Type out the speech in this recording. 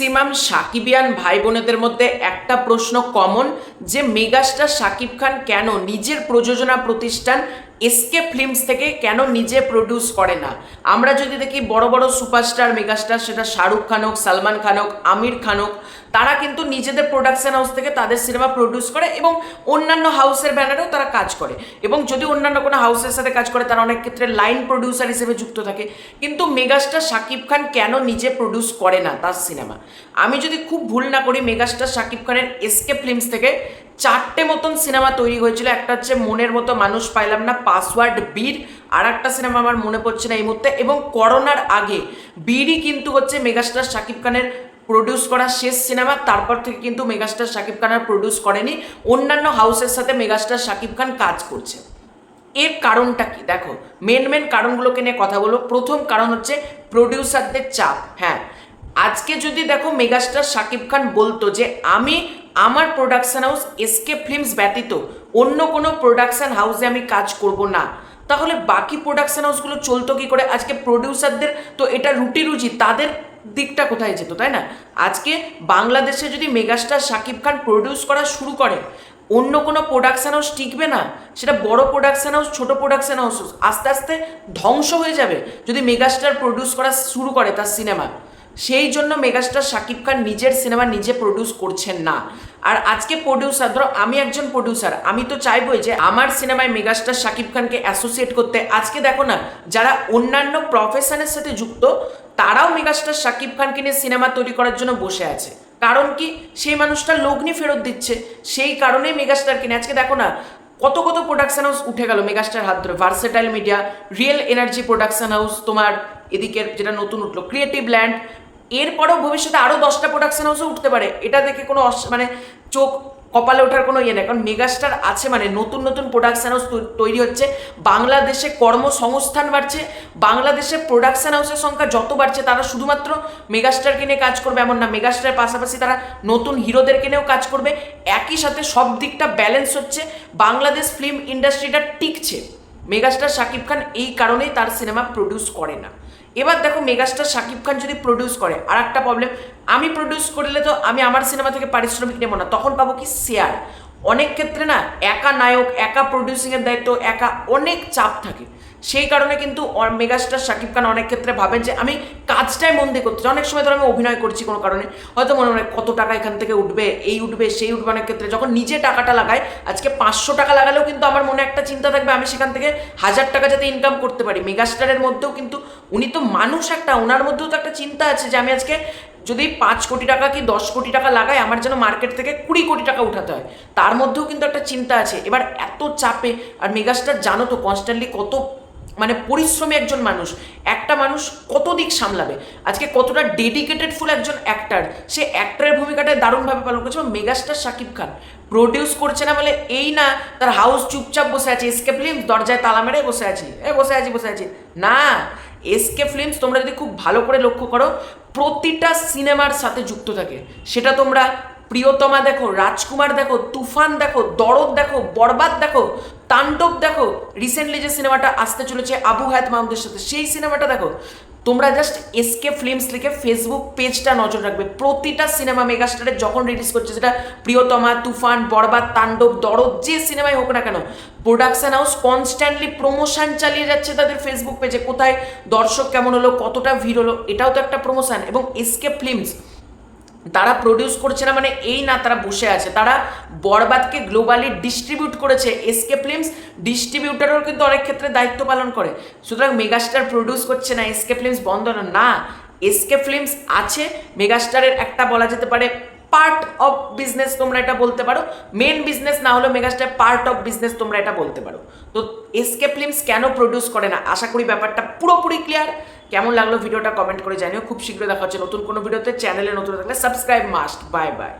Maximum সাকিবিয়ান ভাই বোনেদের মধ্যে একটা প্রশ্ন কমন যে মেগাস্টার সাকিব খান কেন নিজের প্রযোজনা প্রতিষ্ঠান এসকে ফিল্মস থেকে কেন নিজে প্রডিউস করে না? আমরা যদি দেখি বড় বড় সুপারস্টার মেগাস্টার সেটা শাহরুখ খান হোক, সালমান খান হোক, আমির খান হোক, তারা কিন্তু নিজেদের প্রোডাকশন হাউস থেকে তাদের সিনেমা প্রডিউস করে এবং অন্যান্য হাউসের ব্যানারেও তারা কাজ করে। এবং যদি অন্যান্য কোনো হাউসের সাথে কাজ করে, তারা অনেক ক্ষেত্রে লাইন প্রডিউসার হিসেবে যুক্ত থাকে। কিন্তু মেগাস্টার শাকিব খান কেন নিজে প্রডিউস করে না তার সিনেমা আমি যদি খুব ভুল না করি মেগাস্টার শাকিব খানের এসকে ফিল্মস থেকে চারটে মতন সিনেমা তৈরি হয়েছিল। একটা হচ্ছে মনের মতো মানুষ পাইলাম না, পাসওয়ার্ড বীর আর একটা সিনেমা আমার মনে পড়ছে না এই মুহূর্তে। এবং করোনার আগে বীরই কিন্তু হচ্ছে মেগাস্টার শাকিব খানের প্রডিউস করা শেষ সিনেমা, তারপর থেকে কিন্তু মেগাস্টার শাকিব খান আর প্রডিউস করেনি। অন্যান্য হাউসের সাথে মেগাস্টার শাকিব খান কাজ করছে। এর কারণটা কি? দেখো মেন মেন কারণগুলোকে নিয়ে কথা বলব প্রথম কারণ হচ্ছে প্রডিউসারদের চাপ। হ্যাঁ আজকে যদি দেখো মেগাস্টার শাকিব খান বলতো যে, আমি আমার প্রোডাকশন হাউস এসকে ফিল্মস ব্যতীত অন্য কোনো প্রোডাকশন হাউসে আমি কাজ করব না। তাহলে বাকি প্রোডাকশন হাউসগুলো চলতো কি করে? আজকে প্রডিউসারদের তো এটা রুটি রুজি তাদের দিকটা কোথায় যেত, তাই না? আজকে বাংলাদেশে যদি মেগাস্টার শাকিব খান প্রডিউস করা শুরু করে, অন্য কোনো প্রোডাকশন হাউস টিকবে না, সেটা বড় প্রোডাকশন হাউস ছোট প্রোডাকশন হাউস আস্তে আস্তে ধ্বংস হয়ে যাবে যদি মেগাস্টার প্রডিউস করা শুরু করে তার সিনেমা সেই জন্য মেগাস্টার শাকিব খান নিজের সিনেমা নিজে প্রডিউস করছেন না। আর আজকে প্রডিউসার ধরো আমি একজন প্রডিউসার আমি তো চাইবই যে আমার সিনেমায় মেগাস্টার শাকিব খানকে অ্যাসোসিয়েট করতে। আজকে দেখো না, যারা অন্যান্য প্রফেশনের সাথে যুক্ত, তারাও মেগাস্টার শাকিব খানকে নিয়ে সিনেমা তৈরি করার জন্য বসে আছে। কারণ কি? সেই মানুষটা লগ্নি ফেরত দিচ্ছে, সেই কারণেই মেগাস্টার কিনে আজকে দেখো না, কত কত প্রোডাকশন হাউস উঠে গেল মেগাস্টার হাত ধরে। Versatile media real energy production house তোমার এদিকের যেটা নতুন উঠল। ক্রিয়েটিভ ল্যান্ড এরপরেও ভবিষ্যতে আরও দশটা প্রোডাকশন হাউসও উঠতে পারে। এটা দেখে কোনো মানে চোখ কপালে ওঠার কোনো ইয়ে নেই। কারণ মেগাস্টার আছে মানে নতুন নতুন প্রোডাকশন হাউস তৈরি হচ্ছে। বাংলাদেশে কর্মসংস্থান বাড়ছে। বাংলাদেশে প্রোডাকশন হাউসের সংখ্যা যত বাড়ছে, তারা শুধুমাত্র মেগাস্টারকে নিয়ে কাজ করবে এমন না। মেগাস্টারের পাশাপাশি তারা নতুন হিরোদেরকে নিয়েও কাজ করবে। একই সাথে সব দিকটা ব্যালেন্স হচ্ছে। বাংলাদেশ ফিল্ম ইন্ডাস্ট্রিটা টিকছে। মেগাস্টার শাকিব খান এই কারণেই তার সিনেমা প্রডিউস করে না। এবার দেখো মেগাস্টার শাকিব খান যদি প্রডিউস করে আর একটা প্রবলেম আমি প্রডিউস করলে তো আমি আমার সিনেমা থেকে পারিশ্রমিক নেব না, তখন পাবো কি শেয়ার অনেক ক্ষেত্রে না একা নায়ক, একা প্রডিউসিংয়ের দায়িত্ব, একা অনেক চাপ থাকে। সেই কারণে কিন্তু মেগাস্টার শাকিব খান অনেক ক্ষেত্রে ভাবেন যে আমি কাজটাই মন দিয়ে করতে। অনেক সময় ধরো আমি অভিনয় করছি কোনো কারণে। হয়তো মনে মনে কত টাকা এখান থেকে উঠবে, এই উঠবে, সেই উঠবে অনেক ক্ষেত্রে। যখন নিজে টাকাটা লাগাই, আজকে পাঁচশো টাকা লাগালেও কিন্তু আমার মনে একটা চিন্তা থাকবে, আমি সেখান থেকে হাজার টাকা যাতে ইনকাম করতে পারি। মেগাস্টারের মধ্যেও কিন্তু উনি তো মানুষ একটা ওনার মধ্যেও তো একটা চিন্তা আছে যে আমি আজকে যদি পাঁচ কোটি টাকা কি দশ কোটি টাকা লাগাই, আমার যেন মার্কেট থেকে কুড়ি কোটি টাকা উঠাতে হয়। তার মধ্যেও কিন্তু একটা চিন্তা আছে। এবার এত চাপে, আর মেগাস্টার জানো তো কনস্ট্যান্টলি কত মানে পরিশ্রমী একজন মানুষ, একটা মানুষ কত দিক সামলাবে? আজকে কতটা ডেডিকেটেড ফুল একজন অ্যাক্টার সে অ্যাক্টারের ভূমিকাটায় দারুণভাবে পালন করছে এবং মেগাস্টার শাকিব খান। প্রডিউস করছে না বলে এই না, তার হাউস চুপচাপ বসে আছে এসকে ফিল্ম দরজায় তালা মেরে বসে আছি, এ বসে আছি বসে আছি। না এসকে ফিল্মস তোমরা যদি খুব ভালো করে লক্ষ্য করো, প্রতিটা সিনেমার সাথে যুক্ত থাকে। সেটা তোমরা প্রিয়তমা দেখো, রাজকুমার দেখো, তুফান দেখো, দরদ দেখো, বরবাদ দেখো, তাণ্ডব দেখো। রিসেন্টলি যে সিনেমাটা আসতে চলেছে আবু হায়াত মাহমুদের সাথে, সেই সিনেমাটা দেখো। তোমরা জাস্ট এসকে ফিল্মস লিখে ফেসবুক পেজটা নজর রাখবে। প্রতিটা সিনেমা মেগাস্টারে যখন রিলিজ করছে, সেটা প্রিয়তমা, তুফান, বরবাদ, তাণ্ডব, দরদ, যে সিনেমাই হোক না কেন প্রোডাকশন হাউস কনস্ট্যান্টলি প্রমোশন চালিয়ে যাচ্ছে তাদের ফেসবুক পেজে কোথায় দর্শক কেমন হলো, কতটা ভিড় হলো, এটাও তো একটা প্রমোশন এবং এসকে ফিল্মস তারা প্রডিউস করছে না মানে এই না তারা বসে আছে। তারা বরবাদকে গ্লোবালি ডিস্ট্রিবিউট করেছে এসকে ফিল্মস ডিস্ট্রিবিউটারও কিন্তু অনেক ক্ষেত্রে দায়িত্ব পালন করে। সুতরাং মেগাস্টার প্রডিউস করছে না এসকে ফিল্মস বন্ধ না। এসকে ফিল্মস আছে। মেগাস্টারের একটা বলা যেতে পারে পার্ট অফ বিজনেস তোমরা এটা বলতে পারো। মেন বিজনেস না হলেও মেগাস্টার পার্ট অফ বিজনেস তোমরা এটা বলতে পারো। তো এসকে ফিল্মস কেন প্রডিউস করে না? আশা করি ব্যাপারটা পুরোপুরি ক্লিয়ার কেমন লাগল ভিডিওটা কমেন্ট করে জানিও। খুব শীঘ্র দেখা হচ্ছে নতুন কোনো ভিডিওতে। চ্যানেলে নতুন থাকলে সাবস্ক্রাইব মাস্ট। Bye bye.